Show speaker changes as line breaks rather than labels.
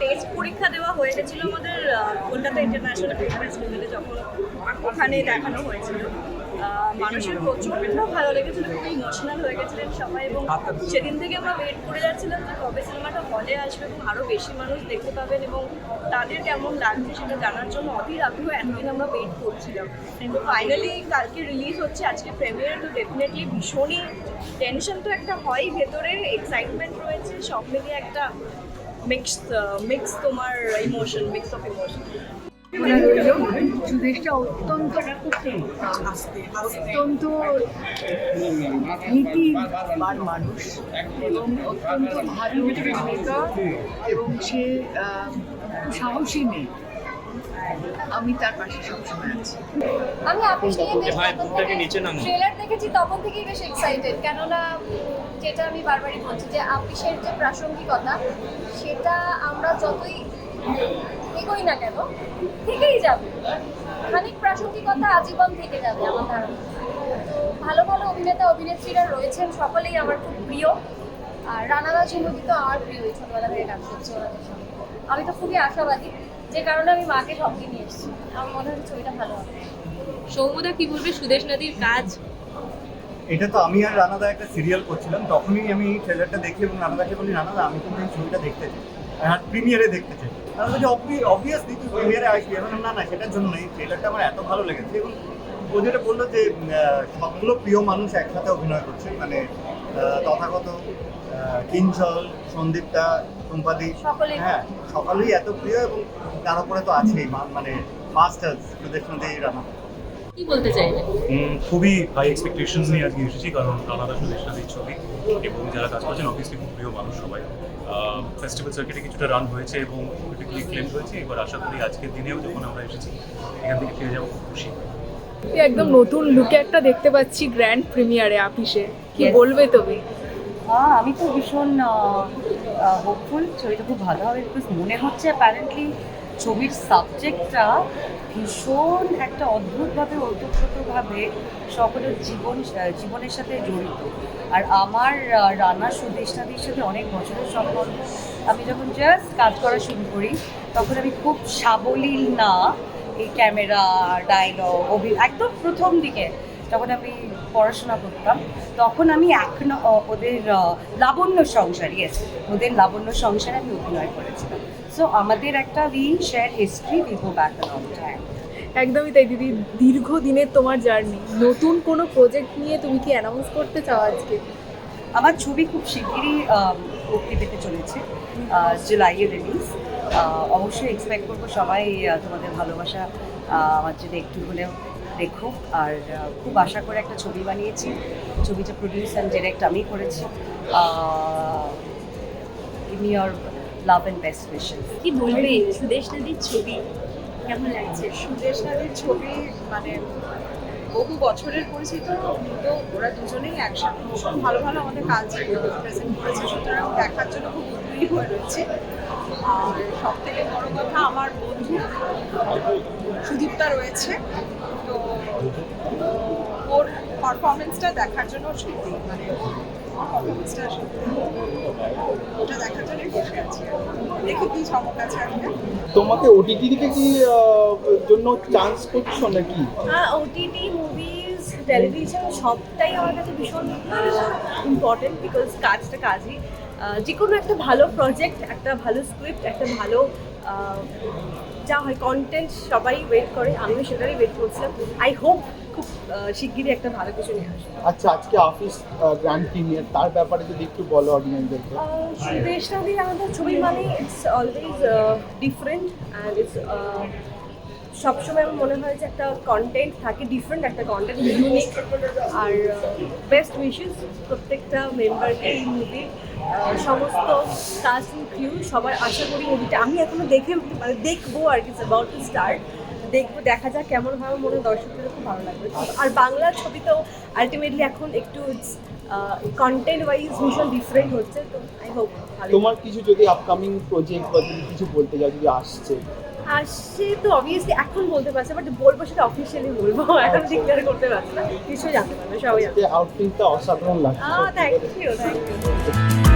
Test পরীক্ষা দেওয়া হয়ে গেছিল আমাদের কলকাতা ইন্টারন্যাশনাল ফিল্ম ফেস্টিভ্যালে যখন ওখানে দেখানো হয়েছিল। মানুষের প্রচণ্ড ভালো লেগেছিল খুব ইমোশনাল হয়ে গেছিলেন সবাই এবং সেদিন থেকে আমরা ওয়েট করে যাচ্ছিলাম যে কবে সিনেমাটা হলে আসবে এবং আরও বেশি মানুষ দেখতে পাবেন এবং তাদের কেমন লাগছে সেটা জানার জন্য অধীর আগ্রহ এতদিন আমরা ওয়েট করছিলাম। তো ফাইনালি কালকে রিলিজ হচ্ছে আজকে প্রেমিয়ার তো ডেফিনেটলি ভীষণই টেনশন তো একটা হয় ভেতরে এক্সাইটমেন্ট রয়েছে সব মিলিয়ে একটা মিক্স মিক্স তোমার ইমোশন মিক্স অফ ইমোশন
অত্যন্ত অত্যন্ত নীতিবান মানুষ এবং অত্যন্ত ভালো ভূমিকা এবং সে সাহসী মেয়ে। আমি তার পাশে সবসময় আছি।
আমি আপিস নিয়ে
ভাই, বুকটাকে নিচে নামাও।
ট্রেলার দেখেছি তখন থেকেই বেশ এক্সাইটেড কেননা যেটা আমি বারবারই বলছি যে আপিসের যে প্রাসঙ্গিকতা সেটা আমরা যতই এগোই না কেন থেকেই যাবে। খানিক প্রাসঙ্গিকতা আজীবন থেকে যাবে আমার ধারণা। তো ভালো ভালো অভিনেতা অভিনেত্রীরা রয়েছেন সকলেই আমার খুব প্রিয়। আর রানাদা ঝুমুদি তো আমার প্রিয় এই ছোটবেলা থেকে কাজ করছে ওনাদের সঙ্গে। আমি তো খুবই আশাবাদী। যে কারণে আমি মাকে সঙ্গে নিয়ে এসেছি। আমার মনে হচ্ছে ছবিটা ভালো হবে।
সৌমদা কি বলবে? সুদেশ নদীর কাজ?
এটা তো আমি আর রানাদা একটা সিরিয়াল করছিলাম। তখনই আমি ট্রেলারটা দেখি এবং রানাদাকে বলি রানাদা আমি কিন্তু এই ছবিটা দেখতে চাই। আর প্রিমিয়ারে দেখতে চাই। রানাদা বলছে অবভিয়াসলি তুই প্রিমিয়ারে আসবি। বললাম, না না সেটার জন্য এই ট্রেলারটা আমার এত ভালো লেগেছে। এবং ও যেটা বলল যে সবগুলো প্রিয় মানুষ একসাথে অভিনয় করছে। মানে তথাগত কিঞ্চল সন্দীপটা সম্পাদি। হ্যাঁ সকলেই এত প্রিয় এবং তার উপরে তো আছেই মানে মাস্টার্স সুদেশ নদী রানা।
কি বলতে চাইবে?
খুবই হাই এক্সপেকটেশনস নিয়ে আজকে এসেছি কারণ রানাদা সুদেশনাথীর ছবি এবং যারা কাজ করছেন অবভিয়াসলি খুব প্রিয় মানুষ সবাই। ফেস্টিভ্যাল সার্কিটে কিছুটা রান হয়েছে এবং ক্রিটিক্যালি ক্লেম হয়েছে এবার আশা করি আজকের দিনেও যখন আমরা এসেছি এখান থেকে ফিরে যাব খুব খুশি।
একদম নতুন লুকে একটা দেখতে পাচ্ছি গ্র্যান্ড প্রিমিয়ারে আপিসে। কি বলবে তুমি?
আমি তো ভীষণ হোপফুল ছবিটা খুব ভালো হবে বিকজ মনে হচ্ছে অ্যাপারেন্টলি ছবির সাবজেক্টটা ভীষণ একটা অদ্ভুতভাবে, ওতপ্রোতভাবে সকলের জীবন জীবনের সাথে জড়িত। আর আমার রানা সুদেশনাদির সাথে অনেক বছরের সম্পর্ক আমি যখন জাস্ট কাজ করা শুরু করি, তখন আমি খুব সাবলীল না এই ক্যামেরা ডায়লগ অভি একদম প্রথম দিকে যখন আমি পড়াশোনা করতাম তখন আমি এখন ওদের লাবণ্য সংসার ইয়েস ওদের লাবণ্য সংসারে আমি অভিনয় করেছিলাম। সো আমাদের একটা we share history we go back time
একদমই তাই দিদি। দীর্ঘদিনের তোমার জার্নি নতুন কোনো প্রজেক্ট নিয়ে তুমি কি অ্যানাউন্স করতে চাও আজকে?
আমার ছবি খুব শিগগিরই মুক্তি পেতে চলেছে জুলাইয়ে রিলিজ অবশ্যই এক্সপেক্ট করব সবাই তোমাদের ভালোবাসা আমার জন্য একটু হলেও দেখো আর খুব আশা করে একটা ছবি বানিয়েছি। ছবিটা প্রডিউস অ্যান্ড ডিরেক্ট আমি করেছি। In your love and best wishes
কি বলবে সুদেশ নদীর ছবি? কেমন লাগছে?
সুদেশ নারীর ছবি মানে বহু বছরের পরিচিত তো ওরা দুজনেই একসাথে ভীষণ ভালো ভালো আমাদের কাজ প্রেজেন্ট করেছে। সুতরাং দেখার জন্য খুব উদ্গ্রীব হয়ে রয়েছে। আর সব থেকে বড় কথা আমার বন্ধু সুদীপ্তা রয়েছে। তো ওর পারফরমেন্সটা দেখার জন্য সত্যি মানে পারফরমেন্সটা সত্যি ওটা দেখার জন্যই বসে আছি। দেখি কি চমক আছে আজকে
তোমাকে ওটিটি থেকে কি জন্য চান্স করছ নাকি?
ওটিটি মুভিজ টেলিভিশন সবটাই আমার কাছে ভীষণ ইম্পর্টেন্ট বিকজ কাজটা কাজই। যে কোনো একটা ভালো প্রজেক্ট একটা ভালো স্ক্রিপ্ট একটা ভালো যা হয় কন্টেন্ট সবাই ওয়েট করে আমিও সেটারই ওয়েট করছিলাম। আই হোপ খুব শিগগিরই একটা ভালো কিছু নিয়ে আসবে।
আচ্ছা আজকে অফিস গ্র্যান্ড প্রিমিয়ার তার ব্যাপারে যদি একটু বলো অডিয়েন্সদেরকে
দেশনাদি আমাদের ছবি মানে it's always different and it's সবসময় আমার মনে হয় যে একটা কন্টেন্ট থাকে ডিফারেন্ট একটা কন্টেন্ট ইউনিক আর বেস্ট উইশেস প্রত্যেকটা মেম্বারকে এই মুভি সমস্ত কাস্ট ক্রিউ সবার আশা করি মুভিটা আমি এখনও দেখে মানে দেখব আর কি অ্যাবাউট টু স্টার্ট দেখব, দেখা যাক কেমন ভাবে মনে হয় দর্শকদের খুব ভালো লাগবে। আর বাংলা ছবি তো আলটিমেটলি এখন একটু কন্টেন্ট ওয়াইজ ভীষণ ডিফারেন্ট হচ্ছে, তো আই হোপ
তোমার কিছু যদি আপকামিং প্রজেক্ট বা যদি কিছু বলতে যাও যদি আসছে
সে তো অবভিয়াসলি এখন বলতে পারছে বাট বলব সেটা অফিসিয়ালি বলব। এখন ডিক্লেয়ার করতে পারছি না। কিছুই জানতে পারবে সবাই
আউটফিটটা অসাধারণ লাগছে।
Thank you thank you